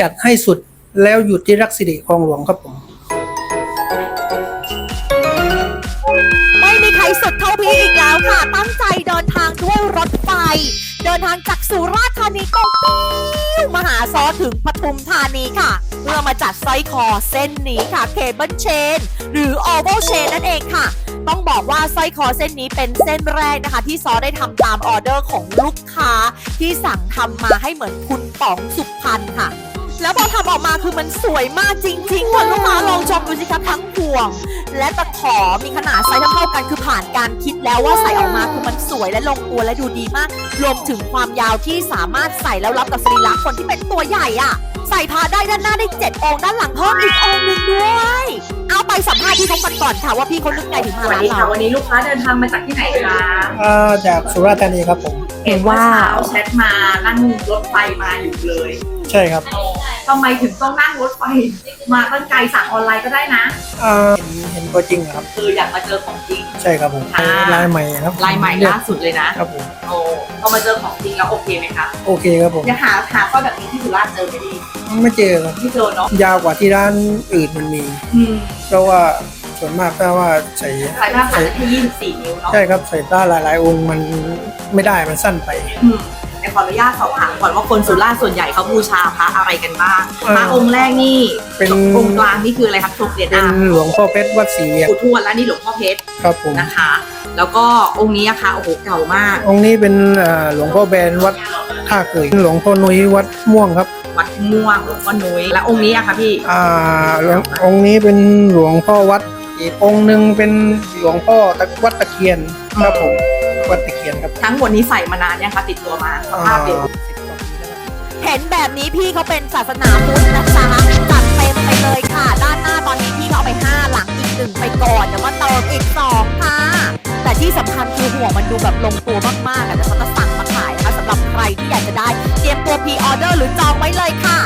จัดให้สุดแล้วหยุดที่รักสิริคลองหลวงครับผม ไม่มีใครสุดเท่าพี่อีกแล้วค่ะ ตั้งใจเดินทางด้วยรถไฟ เดินทางจากสุราษฎร์ธานีก็ปิ้วมาหาซอถึงปทุมธานีค่ะ เพื่อมาจัดสร้อยคอเส้นนี้ค่ะเคเบิลเชนหรือ oval chain นั่นเองค่ะต้องบอกว่าสร้อยคอเส้นนี้เป็นเส้นแรกนะคะ ที่ซอได้ทำตามออเดอร์ของลูกค้า ที่สั่งทำมาให้เหมือนคุณป๋องสุพรรณค่ะ คือมันสวยมากจริงๆคุณลูกค้าลองชมดูสิคะทั้งห่วง และตะขอมีขนาดไซส์เท่าๆกันคือผ่านการคิดแล้วว่าใส่ออกมาคือมันสวยและลงตัวและดูดีมาก รวมถึงความยาวที่สามารถใส่แล้วรับกับสรีระคนที่เป็นตัวใหญ่อะใส่พาได้ด้านหน้าได้เจ็ดองค์ด้านหลังเพิ่มอีกองค์หนึ่งด้วย เอาไปสัมภาษณ์พี่เขากันก่อนค่ะว่าพี่เขานึกไงถึงมาสวัสร้านดีค่ะ เราวันนี้ลูกค้าเดินทางมาจากที่ไหนคะอ่าจากสุราษฎร์ธานีครับผม เห็นว่าเช้าแชทมานั่งรถไฟมาอยู่เลย ใช่ครับทำไมถึงต้องนั่งรถไฟมาตั้งไกลสั่งออนไลน์ก็ได้นะอ่าเห็นเห็นตัวจริงครับ คืออยากมาเจอของจริง ใช่ครับผมอ่า ลายใหม่ครับลายใหม่ล่าสุดเลยนะ ครับผมโอ้พอมาเจอของจริงแล้วโอเคไหมคะโอเคครับผมอยากหาหาสร้อยแบบนี้ที่สุราษฎร์เจอไหมดีไม่เจอครับที่เจอเนาะยาวกว่าที่ร้านอื่นมันมี อืมเพราะว่าส่วนมากถ้าว่าใส่สายผ้าขายได้แค่ยี่สิบสี่นิ้วเนาะใช่ครับใส่ต้าหลายๆ องค์มันไม่ได้มันสั้นไป อืมแต่ ขออนุญาตสอบถามก่อนว่าคนสุราษฎร์ส่วนใหญ่เขาบูชาพระอะไรกันบ้างเอ่อพระองค์แรกนี่เป็นองค์กลางนี่คืออะไรครับโชคเดียนเป็นอาหลวงพ่อเพชรวัดศรีเวียงปู่ทวดและนี่หลวงพ่อเพชรครับผมนะคะ แล้วก็องค์นี้อะค่ะโอ้โหเก่ามาก องค์นี้เป็นอ่าหลวงพ่อแบนวัดท่าเกยหลวงพ่อนุ้ยวัดม่วงครับวัดม่วงหลวงพ่อนุ้ยและองค์นี้อะค่ะพี่อ่าหลวงองค์นี้เป็นหลวงพ่อวัดอีกองค์หนึ่งเป็นหลวงพ่อตะวัดตะเคียนครับผม วัดตะเคียนครับทั้งหมดนี้ใส่มานานยังคะติดตัวมาสภาพเป็นอ่าสิบกว่าปีแล้วครับเห็นแบบนี้พี่เขาเป็นศาสนาพุทธนะจ๊ะจัดเต็มไปเลยค่ะ ด้านหน้าตอนนี้พี่เขาเอาไป 5 หลังอีกหนึ่งไปก่อนเดี๋ยวมาเติมอีก2ค่ะ แต่ที่สำคัญคือหัวมันดูแบบลงตัวมากๆอะเดี๋ยวเขาจะสั่งมาขายนะคะสำหรับใครที่อยากจะได้เตรียมตัวพรีออเดอร์หรือจองไว้เลยค่ะ